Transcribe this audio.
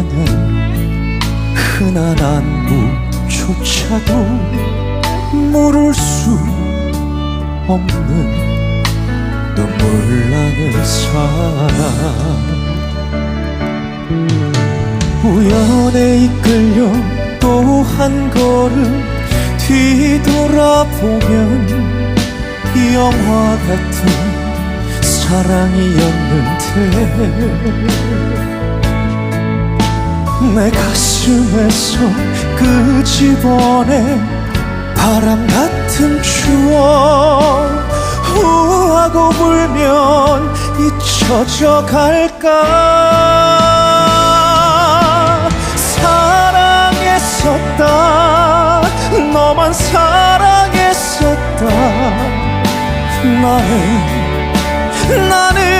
향한 흔한 안부조차도 물을 수 없는 눈물 나는 사람 우연에 이끌려 또 한 걸음 뒤돌아보면 영화 같은 사랑이었는데 내 가슴에서 끄집어내 바람 같은 추억 후하고 불면 잊혀져 갈까? 사랑했었다. 너만 사랑했었다. 나의 나의